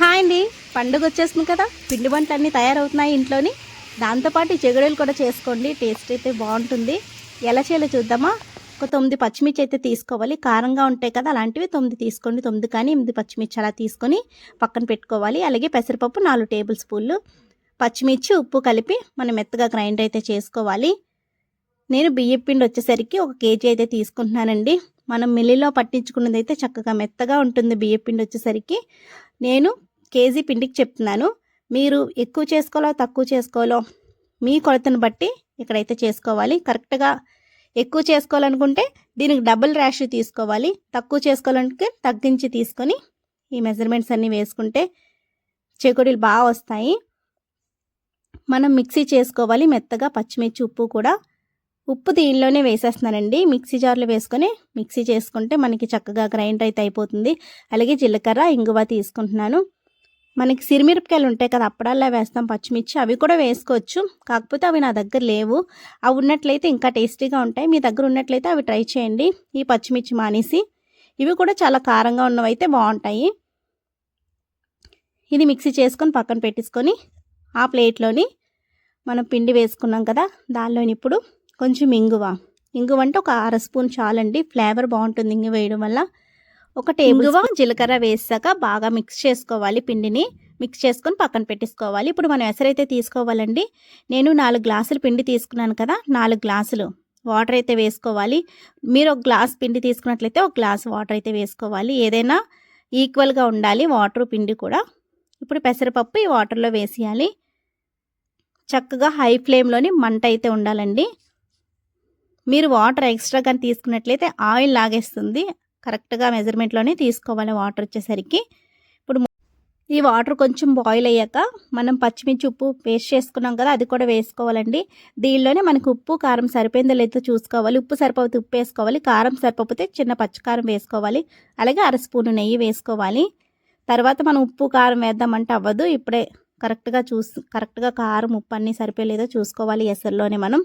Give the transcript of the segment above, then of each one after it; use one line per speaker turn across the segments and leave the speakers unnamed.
Hi అండి. పండుగ వచ్చేస్తుంది కదా. పిండి వంటలు అన్నీ తయారవుతున్నాయి ఇంట్లోని. దాంతోపాటు ఈ చెగుడలు కూడా చేసుకోండి. టేస్ట్ అయితే బాగుంటుంది. ఎలా చేయాలో చూద్దామా? ఒక తొమ్మిది పచ్చిమిర్చి అయితే తీసుకోవాలి. కారంగా ఉంటాయి కదా అలాంటివి తొమ్మిది తీసుకోండి. తొమ్మిది కానీ ఎనిమిది పచ్చిమిర్చి అలా తీసుకొని పక్కన పెట్టుకోవాలి. అలాగే పెసరపప్పు నాలుగు టేబుల్ స్పూన్లు. పచ్చిమిర్చి ఉప్పు కలిపి మనం మెత్తగా గ్రైండ్ అయితే చేసుకోవాలి. నేను బియ్యం పిండి వచ్చేసరికి ఒక కేజీ అయితే తీసుకుంటున్నానండి. మనం మిల్లిలో పట్టించుకున్నది అయితే చక్కగా మెత్తగా ఉంటుంది బియ్యం పిండి వచ్చేసరికి. నేను కేజీ పిండికి చెప్తున్నాను. మీరు ఎక్కువ చేసుకోవాలో తక్కువ చేసుకోవాలో మీ కొలతను బట్టి ఇక్కడైతే చేసుకోవాలి. కరెక్ట్గా ఎక్కువ చేసుకోవాలనుకుంటే దీనికి డబుల్ ర్యాష్ తీసుకోవాలి. తక్కువ చేసుకోవాలంటే తగ్గించి తీసుకొని ఈ మెజర్మెంట్స్ అన్నీ వేసుకుంటే చెకుడీలు బాగా వస్తాయి. మనం మిక్సీ చేసుకోవాలి. మెత్తగా పచ్చిమిర్చి ఉప్పు కూడా. ఉప్పు దీనిలోనే వేసేస్తున్నానండి. మిక్సీ జార్లో వేసుకొని మిక్సీ చేసుకుంటే మనకి చక్కగా గ్రైండ్ అయితే అయిపోతుంది. అలాగే జీలకర్ర ఇంగువ తీసుకుంటున్నాను. మనకి సిరిమిరపకాయలు ఉంటాయి కదా అప్పుడల్లా వేస్తాం పచ్చిమిర్చి అవి కూడా వేసుకోవచ్చు. కాకపోతే అవి నా దగ్గర లేవు. అవి ఉన్నట్లయితే ఇంకా టేస్టీగా ఉంటాయి. మీ దగ్గర ఉన్నట్లయితే అవి ట్రై చేయండి. ఈ పచ్చిమిర్చి మానేసి. ఇవి కూడా చాలా కారంగా ఉన్నవైతే బాగుంటాయి. ఇది మిక్సీ చేసుకొని పక్కన పెట్టేసుకొని ఆ ప్లేట్లోని మనం పిండి వేసుకున్నాం కదా దానిలోని ఇప్పుడు కొంచెం ఇంగువ. ఇంగువ అంటే ఒక అర స్పూన్ చాలండి. ఫ్లేవర్ బాగుంటుంది ఇంగు వేయడం వల్ల. ఒక టేబుల్ జీలకర్ర వేసాక బాగా మిక్స్ చేసుకోవాలి పిండిని. మిక్స్ చేసుకొని పక్కన పెట్టేసుకోవాలి. ఇప్పుడు మనం ఎసరైతే తీసుకోవాలండి. నేను నాలుగు గ్లాసులు పిండి తీసుకున్నాను కదా నాలుగు గ్లాసులు వాటర్ అయితే వేసుకోవాలి. మీరు ఒక గ్లాస్ పిండి తీసుకున్నట్లయితే ఒక గ్లాస్ వాటర్ అయితే వేసుకోవాలి. ఏదైనా ఈక్వల్గా ఉండాలి వాటర్ పిండి కూడా. ఇప్పుడు పెసరపప్పు ఈ వాటర్లో వేసేయాలి. చక్కగా హై ఫ్లేమ్లోని మంట అయితే ఉండాలండి. మీరు వాటర్ ఎక్స్ట్రా కానీ తీసుకున్నట్లయితే ఆయిల్ లాగేస్తుంది. కరెక్ట్గా మెజర్మెంట్లోనే తీసుకోవాలి వాటర్ వచ్చేసరికి. ఇప్పుడు ఈ వాటర్ కొంచెం బాయిల్ అయ్యాక మనం పచ్చిమిర్చి ఉప్పు పేస్ట్ చేసుకున్నాం కదా అది కూడా వేసుకోవాలండి. దీనిలోనే మనకు ఉప్పు కారం సరిపోయిందో లేదో చూసుకోవాలి. ఉప్పు సరిపోతే ఉప్పు వేసుకోవాలి కారం సరిపోతే చిన్న పచ్చికారం వేసుకోవాలి. అలాగే అర స్పూను నెయ్యి వేసుకోవాలి. తర్వాత మనం ఉప్పు కారం వేద్దామంటే అవ్వదు. ఇప్పుడే కరెక్ట్గా చూసి కరెక్ట్గా కారం ఉప్పు అన్నీ సరిపోలేదో చూసుకోవాలి ఎసర్లోనే మనం.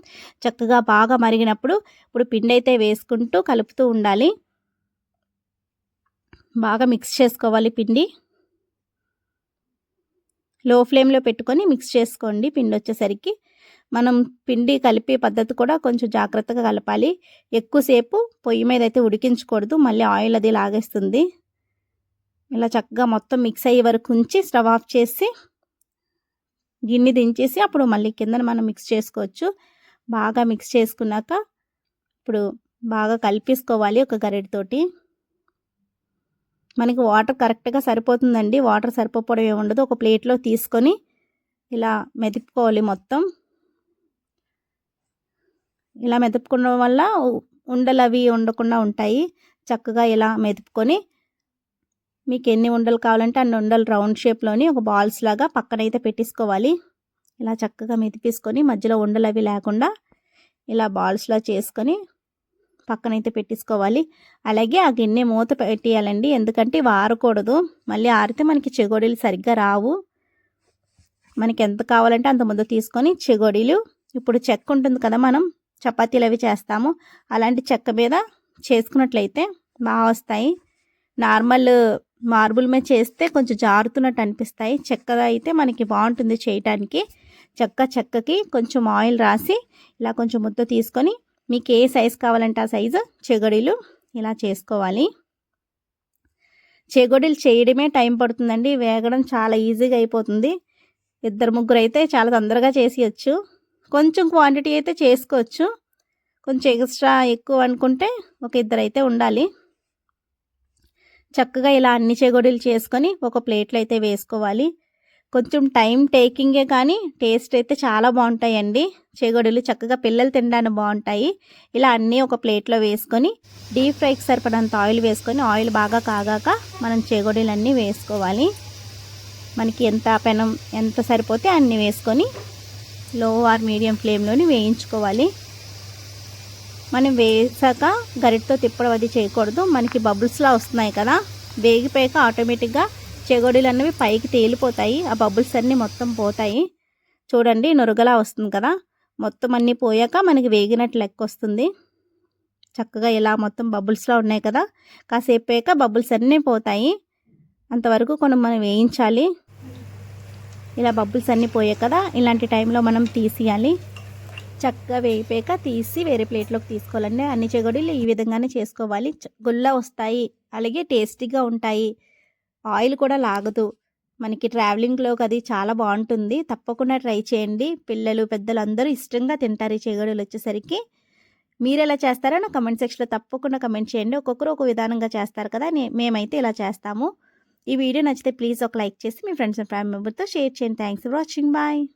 చక్కగా బాగా మరిగినప్పుడు ఇప్పుడు పిండి అయితే వేసుకుంటూ కలుపుతూ ఉండాలి. బాగా మిక్స్ చేసుకోవాలి పిండి. లో ఫ్లేమ్లో పెట్టుకొని మిక్స్ చేసుకోండి పిండి వచ్చేసరికి. మనం పిండి కలిపే పద్ధతి కూడా కొంచెం జాగ్రత్తగా కలపాలి. ఎక్కువసేపు పొయ్యి మీద అయితే ఉడికించకూడదు. మళ్ళీ ఆయిల్ అది లాగేస్తుంది. ఇలా చక్కగా మొత్తం మిక్స్ అయ్యే వరకు ఉంచి స్టవ్ ఆఫ్ చేసి గిన్నె దించేసి అప్పుడు మళ్ళీ కింద మనం మిక్స్ చేసుకోవచ్చు. బాగా మిక్స్ చేసుకున్నాక ఇప్పుడు బాగా కలిపేసుకోవాలి ఒక గరిటతోటి. మనకి వాటర్ కరెక్ట్గా సరిపోతుందండి. వాటర్ సరిపోవడం ఏముండదు. ఉండదు ఒక ప్లేట్లో తీసుకొని ఇలా మెదుపుకోవాలి మొత్తం. ఇలా మెదుపుకోవడం వల్ల ఉండలు అవి ఉండకుండా ఉంటాయి. చక్కగా ఇలా మెదుపుకొని మీకు ఎన్ని ఉండలు కావాలంటే అన్ని ఉండలు రౌండ్ షేప్లోని ఒక బాల్స్ లాగా పక్కనైతే పెట్టేసుకోవాలి. ఇలా చక్కగా మెదిపేసుకొని మధ్యలో ఉండలు అవి లేకుండా ఇలా బాల్స్లా చేసుకొని పక్కనైతే పెట్టేసుకోవాలి. అలాగే ఆ గిన్నె మూత పెట్టేయాలండి. ఎందుకంటే ఇవి ఆరకూడదు మళ్ళీ ఆరితే మనకి చెగోడీలు సరిగ్గా రావు. మనకి ఎంత కావాలంటే అంత ముద్ద తీసుకొని చెగోడీలు. ఇప్పుడు చెక్క ఉంటుంది కదా మనం చపాతీలు అవి చేస్తాము. అలాంటి చెక్క మీద చేసుకున్నట్లయితే బాగా వస్తాయి. నార్మల్ మార్బుల్ మీద చేస్తే కొంచెం జారుతున్నట్టు అనిపిస్తాయి. చెక్క అయితే మనకి బాగుంటుంది చేయటానికి. చెక్క చెక్కకి కొంచెం ఆయిల్ రాసి ఇలా కొంచెం ముద్ద తీసుకొని మీకు ఏ సైజు కావాలంటే ఆ సైజు చెగడీలు ఇలా చేసుకోవాలి. చెగొడీలు చేయడమే టైం పడుతుందండి. వేగడం చాలా ఈజీగా అయిపోతుంది. ఇద్దరు ముగ్గురు అయితే చాలా తొందరగా చేసేయచ్చు. కొంచెం క్వాంటిటీ అయితే చేసుకోవచ్చు. కొంచెం ఎక్స్ట్రా ఎక్కువ అనుకుంటే ఒక ఇద్దరు అయితే ఉండాలి. చక్కగా ఇలా అన్ని చెగొడీలు చేసుకొని ఒక ప్లేట్లో అయితే వేసుకోవాలి. కొంచెం టైం టేకింగే కానీ టేస్ట్ అయితే చాలా బాగుంటాయండి. చేగొడులు చక్కగా పిల్లలు తినడానికి బాగుంటాయి. ఇలా అన్నీ ఒక ప్లేట్లో వేసుకొని డీప్ ఫ్రైకి సరిపడంత ఆయిల్ వేసుకొని ఆయిల్ బాగా కాగాక మనం చెగొడీలు వేసుకోవాలి. మనకి ఎంత పెనం ఎంత సరిపోతే అన్నీ వేసుకొని లో ఆర్ మీడియం ఫ్లేమ్లోని వేయించుకోవాలి. మనం వేసాక గరిటతో తిప్పడం అది చేయకూడదు. మనకి బబుల్స్లా వస్తున్నాయి కదా. వేగిపోయాక ఆటోమేటిక్గా చెగోడీలు అన్నవి పైకి తేలిపోతాయి. ఆ బబుల్స్ అన్నీ మొత్తం పోతాయి. చూడండి నురగలా వస్తుంది కదా. మొత్తం అన్నీ పోయాక మనకి వేగినట్టు లెక్క వస్తుంది. చక్కగా ఇలా మొత్తం బబుల్స్లో ఉన్నాయి కదా. కాసేపు పోయాక బబుల్స్ అన్నీ పోతాయి. అంతవరకు కొన్ని మనం వేయించాలి. ఇలా బబుల్స్ అన్నీ పోయాయి కదా. ఇలాంటి టైంలో మనం తీసియాలి. చక్కగా వేయిపోయాక తీసి వేరే ప్లేట్లోకి తీసుకోవాలండి. అన్ని చెగోడీలు ఈ విధంగానే చేసుకోవాలి. చ- గుల్ల వస్తాయి. అలాగే టేస్టీగా ఉంటాయి. ఆయిల్ కూడా లాగదు. మనకి ట్రావెలింగ్లోకి అది చాలా బాగుంటుంది. తప్పకుండా ట్రై చేయండి. పిల్లలు పెద్దలు అందరూ ఇష్టంగా తింటారు ఈ చేగడలు వచ్చేసరికి. మీరు ఎలా చేస్తారో నా కమెంట్ సెక్షన్లో తప్పకుండా కమెంట్ చేయండి. ఒక్కొక్కరు ఒక విధానంగా చేస్తారు కదా మేమైతే ఇలా చేస్తాము. ఈ వీడియో నచ్చితే ప్లీజ్ ఒక లైక్ చేసి మీ ఫ్రెండ్స్ అండ్ ఫ్యామిలీ మెంబర్తో షేర్ చేయండి. Thanks for watching. బాయ్.